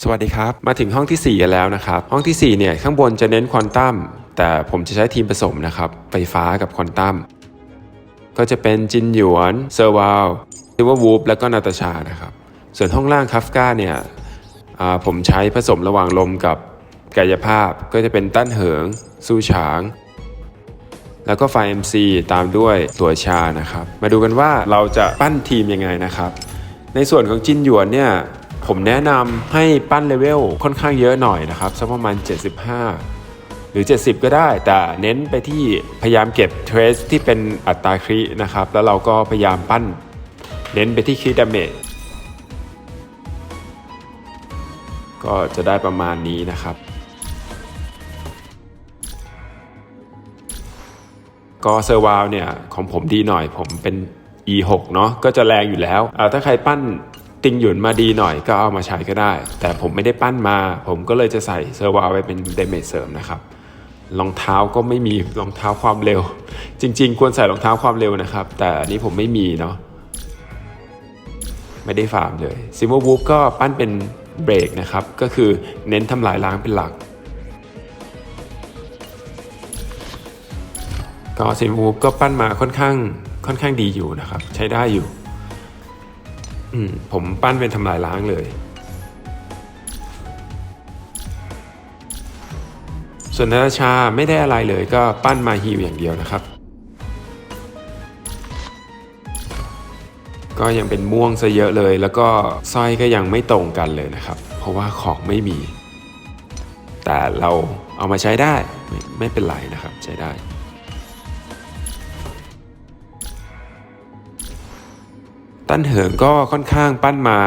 สวัสดีครับ มาถึงห้องที่ 4 กันแล้วนะครับ ห้องที่ 4 เนี่ย ข้างบนจะเน้นควอนตัมแต่ผมจะใช้ทีมผสมนะครับ ไฟฟ้ากับควอนตัมก็จะเป็นจินหยวนเซอร์วาลซิวเวอร์วูฟแล้วก็นาตาชานะครับ ส่วนห้องล่างคัฟกาเนี่ยผมใช้ผสมระหว่างลมกับกายภาพก็จะเป็นตั้นเหิงสู้ฉาง แล้วก็ไฟ MC ตามด้วยตัวชานะครับ มาดูกันว่าเราจะปั้นทีมยังไงนะครับ ในส่วนของจินหยวนเนี่ย ผมแนะนำให้ปั้นเลเวลค่อนข้างเยอะหน่อยนะครับสักประมาณ 75 หรือ 70 ก็ได้ แต่เน้นไปที่พยายามเก็บเทรสที่เป็นอัตราครินะครับ แล้วเราก็พยายามปั้น เน้นไปที่คริดาเมจก็จะได้ประมาณนี้นะครับ ก็เซอร์วาลเนี่ย ของผมดีหน่อยผมเป็น e6 เนาะก็จะแรงอยู่แล้วอ่าถ้าใครปั้น ติงหยุนมาดีหน่อยก็เอามาใช้ก็ได้ แต่ผมไม่ได้ปั้นมา ผมก็เลยจะใส่เซอร์วาไว้เป็นเดเมจเสริมนะครับรองเท้าก็ไม่มีรองเท้าความเร็ว จริง ๆ ควรใส่รองเท้าความเร็วนะครับ แต่อันนี้ผมไม่มีเนาะไม่ได้ฟาร์มเลยซิมเวอร์วูฟก็ปั้นเป็นเบรกนะครับ ก็คือเน้นทำลายล้างเป็นหลัก ก็ซิมวูฟก็ปั้นมาค่อนข้างค่อนข้างดีอยู่นะครับ ใช้ได้อยู่ อืมผมปั้นเป็นทำลายล้างเลย ส่วนนาตาชาไม่ได้อะไรเลยก็ปั้นมาฮิวอย่างเดียวนะครับ ก็ยังเป็นม่วงซะเยอะเลย แล้วก็สร้อยก็ยังไม่ตรงกันเลยนะครับ เพราะว่าของไม่มี แต่เราเอามาใช้ได้ไมไม่เป็นไรนะครับใช้ได้ ตั้นเหิงก็ค่อนข้างปั้นมา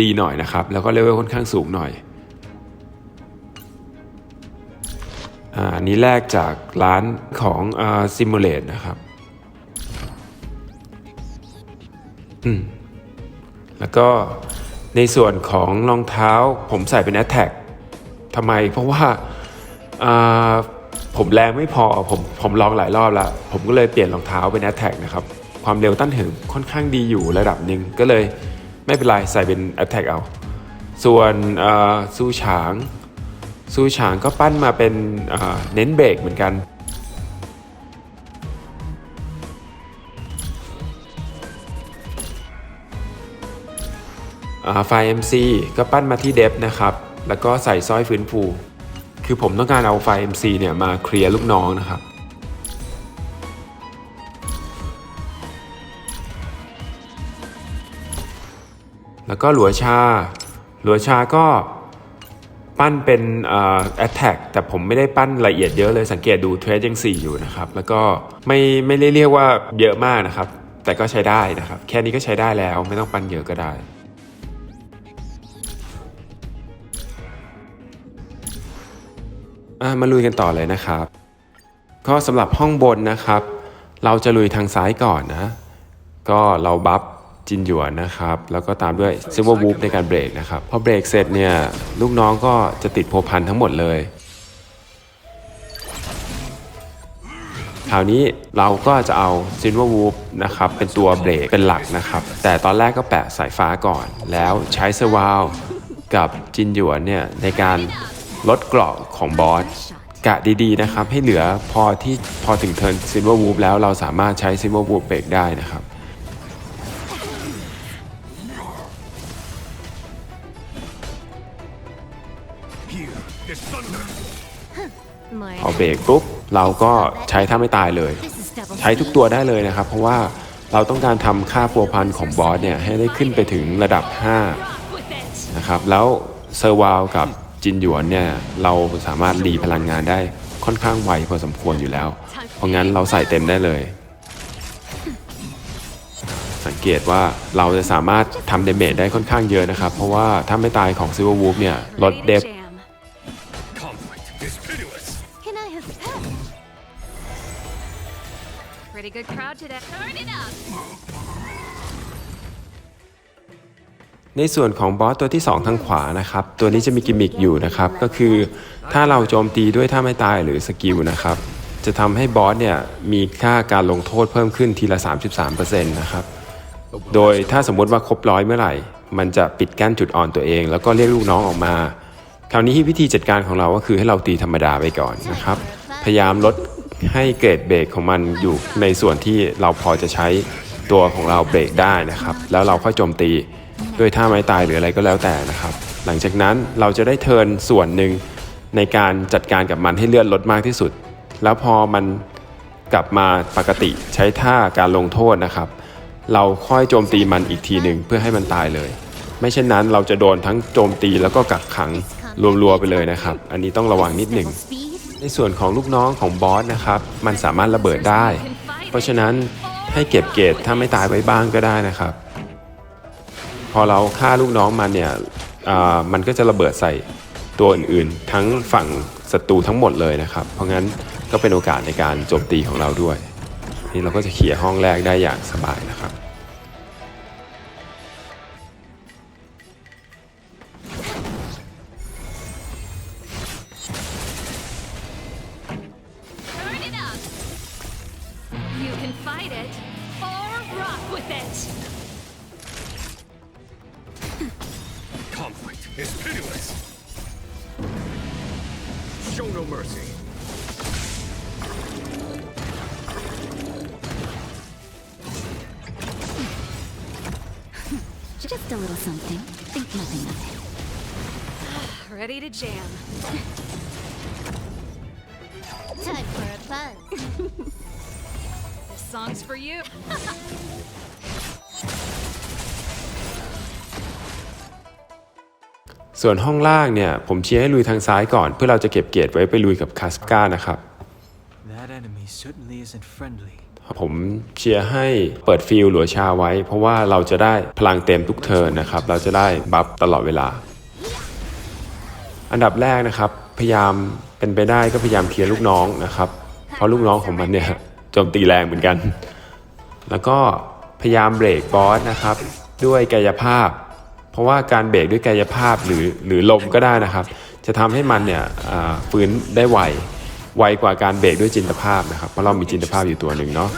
ดีหน่อยนะครับ แล้วก็เลเวลค่อนข้างสูงหน่อยอันนี้แรกจากร้านของซิมูเลตนะครับอืมแล้วก็ในส่วนของรองเท้าผมใส่เป็น a t t a c ทำไมเพราะว่าอ่าผมแรงไม่พอผมผมลองหลายรอบแล้ว ผมก็เลยเปลี่ยนรองเท้าเป็น a t t a c นะครับ ความเร็วต้านถึงค่อนข้างดีอยู่ระดับหนึ่งก็เลยไม่เป็นไรใส่เป็น a t t a c เอา ส่วนอ่าสู้ฉางสู้ฉางก็ปั้นมาเป็นเน้นเบรกเหมือนกันอ่าไฟล์ MC ก็ปั้นมาที่เดฟนะครับ แล้วก็ใส่สร้อยฟื้นฟู คือผมต้องการเอาไฟล์ MC เนี่ยมาเคลียร์ลูกน้องนะครับ แล้วก็หลัวชา หลัวชาก็ปั้นเป็นอ่า attack แต่ผมไม่ได้ปั้นละเอียดเยอะเลยสังเกตดูเทรดยัง 4 อยู่นะครับ แล้วก็ไม่ไม่ได้เรียกว่าเยอะมากนะครับ แต่ก็ใช้ได้นะครับ แค่นี้ก็ใช้ได้แล้วไม่ต้องปั้นเยอะก็ได้อะมาลุยกันต่อเลยนะครับ ก็สำหรับห้องบนนะครับ เราจะลุยทางซ้ายก่อนนะ ก็เราบัฟ จินหยวนนะครับแล้วก็ตามด้วยซิลเวอร์วูฟในการเบรกนะครับพอเบรกเสร็จเนี่ยลูกน้องก็จะติดโพพันทั้งหมดเลยคราวนี้เราก็จะเอาซินเวอร์วูฟนะครับเป็นตัวเบรกเป็นหลักนะครับ แต่ตอนแรกก็แปะสายฟ้าก่อน แล้วใช้เซอร์วาลกับจินหยวนเนี่ยในการลดเกราะของบอสกะดีๆนะครับ ให้เหลือพอที่พอถึงเทิร์นซิลเวอร์วูฟแล้วเราสามารถใช้ซิลเวอร์วูฟเบรกได้นะครับ อเบรกปุ๊บเราก็ใช้ท่าไม่ตายเลย ใช้ทุกตัวได้เลยนะครับ เพราะว่าเราต้องการทำค่าพัวพันของบอสเนี่ยให้ได้ขึ้นไปถึงระดับ 5 นะครับ แล้วเซอร์วาลกับจินหยวนเนี่ยเราสามารถรีพลังงานได้ค่อนข้างไวพอสมควรอยู่แล้ว เพราะงั้นเราใส่เต็มได้เลย สังเกตว่าเราจะสามารถทำเดเมจได้ค่อนข้างเยอะนะครับ เพราะว่าถ้าไม่ตายของซิลเวอร์วูฟเนี่ยลดเดฟ today. Turn it up. ในส่วนของบอสตัวที่ 2 ทางขวานะครับ ตัวนี้จะมีกิมมิคอยู่นะครับ ก็คือถ้าเราโจมตีด้วยท่าไม่ตายหรือสกิลนะครับ จะทำให้บอสเนี่ยมีค่าการลงโทษเพิ่มขึ้นทีละ 33%นะครับ โดยถ้าสมมติว่าครบร้อยเมื่อไหร่ มันจะปิดกั้นจุดอ่อนตัวเอง แล้วก็เรียกลูกน้องออกมา คราวนี้วิธีจัดการของเราก็คือให้เราตีธรรมดาไปก่อนนะครับ พยายามลด ให้เกรดเบรกของมันอยู่ในส่วนที่เราพอจะใช้ตัวของเราเบรกได้นะครับ แล้วเราค่อยโจมตีด้วยท่าไม้ตายหรืออะไรก็แล้วแต่นะครับ หลังจากนั้นเราจะได้เทินส่วนหนึ่งในการจัดการกับมันให้เลื่อนลดมากที่สุด แล้วพอมันกลับมาปกติใช้ท่าการลงโทษนะครับ เราค่อยโจมตีมันอีกทีหนึ่งเพื่อให้มันตายเลย ไม่เช่นนั้นเราจะโดนทั้งโจมตีแล้วก็กักขังรัวๆไปเลยนะครับ อันนี้ต้องระวังนิดหนึ่ง ในส่วนของลูกน้องของบอสนะครับ มันสามารถระเบิดได้ เพราะฉะนั้นให้เก็บเกรดถ้าไม่ตายไว้บ้างก็ได้นะครับ พอเราฆ่าลูกน้องมันเนี่ยมันก็จะระเบิดใส่ตัวอื่นๆ ทั้งฝั่งศัตรูทั้งหมดเลยนะครับ เพราะงั้นก็เป็นโอกาสในการโจมตีของเราด้วย นี่เราก็จะเคลียห้องแรกได้อย่างสบายนะครับ no mercy. Just a little something. Think nothing of it. Ready to jam. Time for a buzz. This song's for you. ส่วนห้องล่างเนี่ย ผมเชียร์ให้ลุยทางซ้ายก่อน เพื่อเราจะเก็บเกรดไว้ไปลุยกับคาสกานะครับ That enemy certainly isn't friendly. ผมเชียร์ให้เปิดฟิลหลัวชาไว้ เพราะว่าเราจะได้พลังเต็มทุกเทิร์นนะครับ เราจะได้บัฟตลอดเวลา อันดับแรกนะครับ พยายามเป็นไปได้ก็พยายามเคลียร์ลูกน้องนะครับ เพราะลูกน้องของมันเนี่ยโจมตีแรงเหมือนกัน แล้วก็พยายามเบรกบอสนะครับ ด้วยกายภาพ เพราะว่าการเบรกด้วยกายภาพหรือหรือลมก็ได้นะครับ จะทำให้มันเนี่ยฟื้นได้ไวไวกว่าการเบรกด้วยจินตภาพนะครับเพราะเรามีจินตภาพอยู่ตัวหนึ่งเนาะ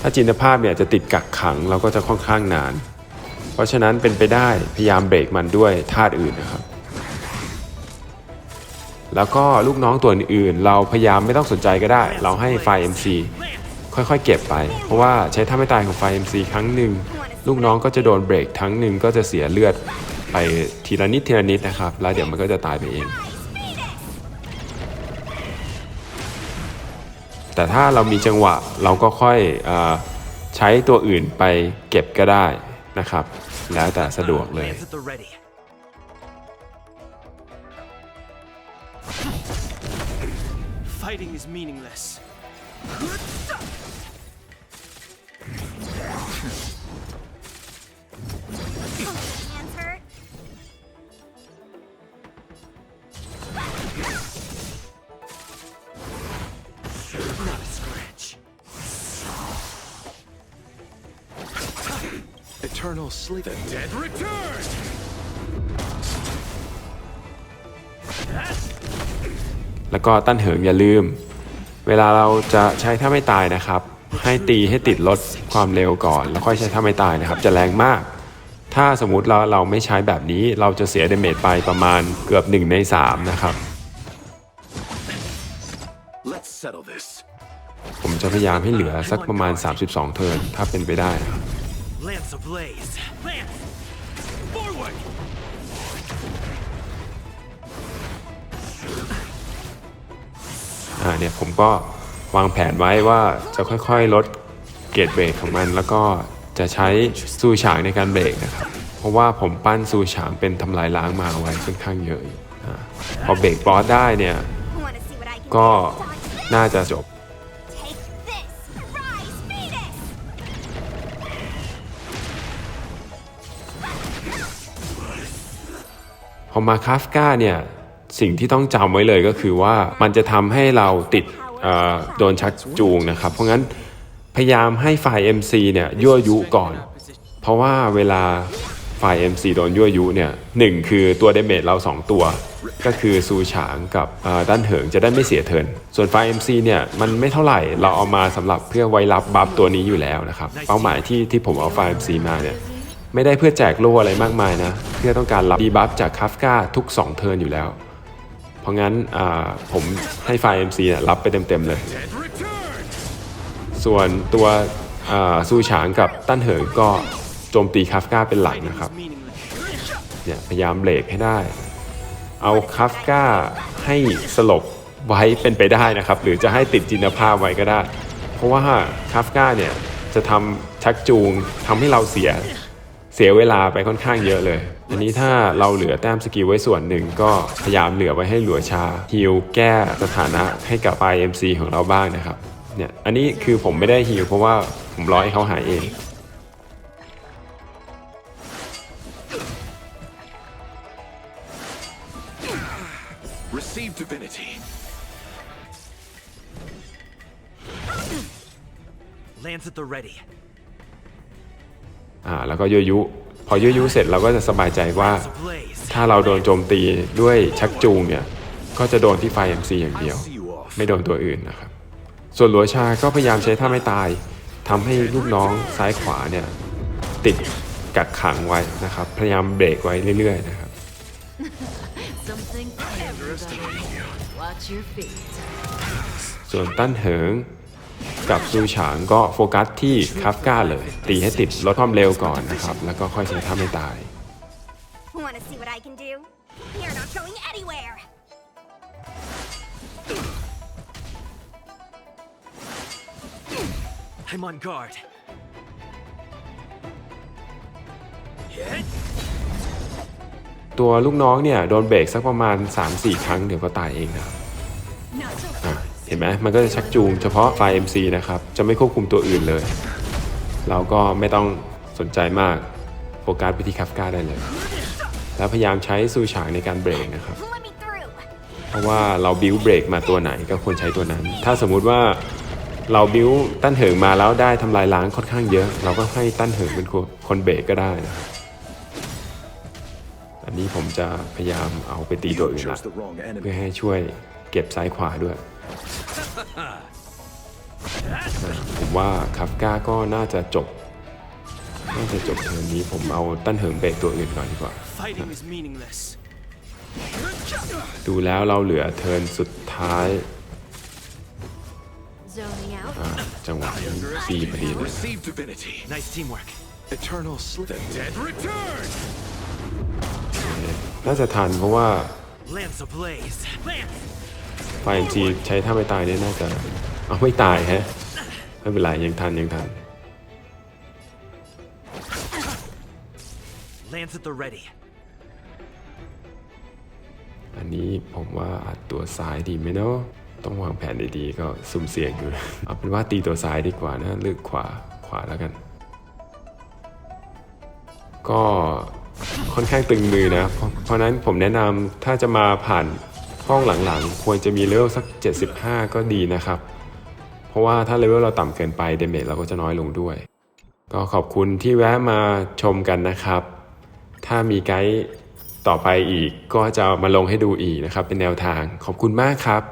ถ้าจินตภาพเนี่ยจะติดกักขังเราก็จะค่อนข้างนาน เพราะฉะนั้นเป็นไปได้พยายามเบรกมันด้วยธาตุอื่นนะครับ แล้วก็ลูกน้องตัวอื่นๆ เราพยายามไม่ต้องสนใจก็ได้ เราให้ไฟ MC ค่อยๆ เก็บไป เพราะว่าใช้ท่าไม่ตายของไฟ MC ครั้งหนึ่ง ลูกน้องก็จะโดนเบรกทั้งหนึ่งก็จะเสียเลือดไปทีละนิดทีละนิดนะครับ แล้วเดี๋ยวมันก็จะตายไปเอง แต่ถ้าเรามีจังหวะเราก็ค่อยออใช้ตัวอื่นไปเก็บก็ได้นะครับ แล้วแต่สะดวกเลย sleep. The dead return! แล้วก็ตั้นเหิงอย่าลืม เวลาเราจะใช้ท่าไม่ตายนะครับ ให้ตีให้ติดลดความเร็วก่อน แล้วค่อยใช้ท่าไม่ตายนะครับ จะแรงมาก ถ้าสมมุติเราเราไม่ใช้แบบนี้เราจะเสียเดเมจไปประมาณเกือบ 1 ใน 3 นะครับ Let's settle this. ผมจะพยายามให้เหลือสักประมาณ 32 เทิร์นถ้าเป็นไปได้นะครับ Lance ablaze. Lance! Forward! อ่าเนี่ยผมก็วางแผนไว้ว่าจะค่อยๆลดเกรดเบรกของมัน แล้วก็จะใช้ซูฉางในการเบรกนะครับ เพราะว่าผมปั้นซูฉางเป็นทำลายล้างมาเอาไว้ค่อนข้างเยอะอยู่อ่าพอเบรกบอสได้เนี่ย Wanna see what I can ก็ do? Dodge this. น่าจะจบ พอมาคาฟกาเนี่ยสิ่งที่ต้องจำไว้เลยก็คือว่ามันจะทำให้เราติดโดนชักจูงนะครับ เพราะงั้นพยายามให้ฝ่าย MC เนี่ยยั่วยุก่อน เพราะว่าเวลาฝ่าย MC โดนยั่วยุเนี่ยหนึ่งคือตัวเดเมจเรา 2 ตัว ก็คือซูฉางกับด้านเหิงจะได้ไม่เสียเทิน ส่วนฝ่าย MC เนี่ยมันไม่เท่าไหร่เราเอามาสำหรับเพื่อไว้รับบัฟตัวนี้อยู่แล้วนะครับ เป้าหมายที่ที่ผมเอาฝ่าย MC มาเนี่ย ไม่ได้เพื่อแจกโล่อะไรมากมายนะเพื่อต้องการรับดีบัฟจากคาฟกาทุก 2 เทิร์นอยู่แล้ว เพราะงั้นผมให้ไฟ MC เนี่ยรับไปเต็มๆเลย ส่วนตัวซูฉางกับตั้นเหิงก็โจมตีคาฟกาเป็นหลักนะครับเนี่ยพยายามเบรกให้ได้ เอาคาฟกาให้สลบไว้เป็นไปได้นะครับ หรือจะให้ติดจินภาพไว้ก็ได้ เพราะว่าคาฟกาเนี่ยจะทำชักจูงทำให้เราเสีย เสียเวลาไปค่อนข้างเยอะเลย อันนี้ถ้าเราเหลือแต้มสกิลไว้ส่วนหนึ่งก็พยายามเหลือไว้ให้หลัวชาฮิลแก้สถานะให้กับ IMC ของเราบ้างนะครับเนี่ยอันนี้คือผมไม่ได้ฮิลเพราะว่าผมรอให้เขาหายเอง Lands at the ready. อ่าแล้วก็ยุยุ พอยุยุเสร็จเราก็จะสบายใจว่า Lance ablaze. ถ้าเราโดนโจมตีด้วยชักจูงเนี่ย ก็จะโดนที่ไฟ MC อย่างเดียว I'll see you off. ไม่โดนตัวอื่นนะครับ ส่วนหลัวชาก็พยายามใช้ท่าไม่ตายทำให้ลูกน้องซ้ายขวาเนี่ยติดกักขังไว้นะครับ พยายามเบรกไว้เรื่อยๆนะครับ Something tangible. Watch your feet. ส่วนตั้นเหิง กับซูฉางก็โฟกัสที่คาฟกาเลย ตีให้ติดลดความเร็วก่อนนะครับ แล้วก็ค่อยใช้ท่าไม่ตาย Want to see what I can do? You're not going anywhere. I'm on guard. ตัวลูกน้องเนี่ย โดนเบรกสักประมาณ 3-4 ครั้งเดี๋ยวก็ตายเองนะครับ Not so อะ เห็นไหมมันก็จะชักจูงเฉพาะไฟ MC นะครับ จะไม่ควบคุมตัวอื่นเลย เราก็ไม่ต้องสนใจมาก โฟกัสไปที่คาฟกาได้เลย แล้วพยายามใช้ซูฉางในการเบรกนะครับ เพราะว่าเราบิวเบรกมาตัวไหนก็ควรใช้ตัวนั้น ถ้าสมมุติว่าเราบิวตั้นเหิงมาแล้วได้ทำลายล้างค่อนข้างเยอะ เราก็ให้ตั้นเหิงเป็นคนคนเบรกก็ได้นะครับอันนี้ผมจะพยายามเอาไปตีตัวอื่นละเพื่อให้ช่วยเก็บซ้ายขวาด้วย ผมว่าคาฟกาก็น่าจะจบ น่าจะจบเทอมนี้ผมเอาตั้นเหิงเบรกตัวอื่นก่อนดีกว่า Fighting is meaningless. ดูแล้วเราเหลือเทิร์นสุดท้าย zoning out. อ่าจังหวะนี้ดีพอดีเลย Receive divinity. Nice teamwork. Eternal slip. The dead return! น่าจะทันเพราะว่า Lance ablaze. Lance! ไฟเอ็มจีใช้ท่าไม่ตายเนี่ยน่าจะเอาไม่ตายแฮะไม่เป็นไรยังทันยังทัน Lance at the ready. อันนี้ผมว่าอัดตัวซ้ายดีไหมเนาะต้องวางแผนดีๆก็สุ่มเสี่ยงอยู่เอาเป็นว่าตีตัวซ้ายดีกว่านะเลือกขวาขวาแล้วกัน ก็ค่อนข้างตึงมือนะ เพราะเพราะนั้นผมแนะนำถ้าจะมาผ่าน ห้องหลังๆ ควรจะมีเลเวลสัก 75 ก็ดีนะครับ เพราะว่าถ้าเลเวลเราต่ำเกินไปเดเมจเราก็จะน้อยลงด้วย ก็ขอบคุณที่แวะมาชมกันนะครับ ถ้ามีไกด์ต่อไปอีกก็จะมาลงให้ดูอีกนะครับ เป็นแนวทางขอบคุณมากครับ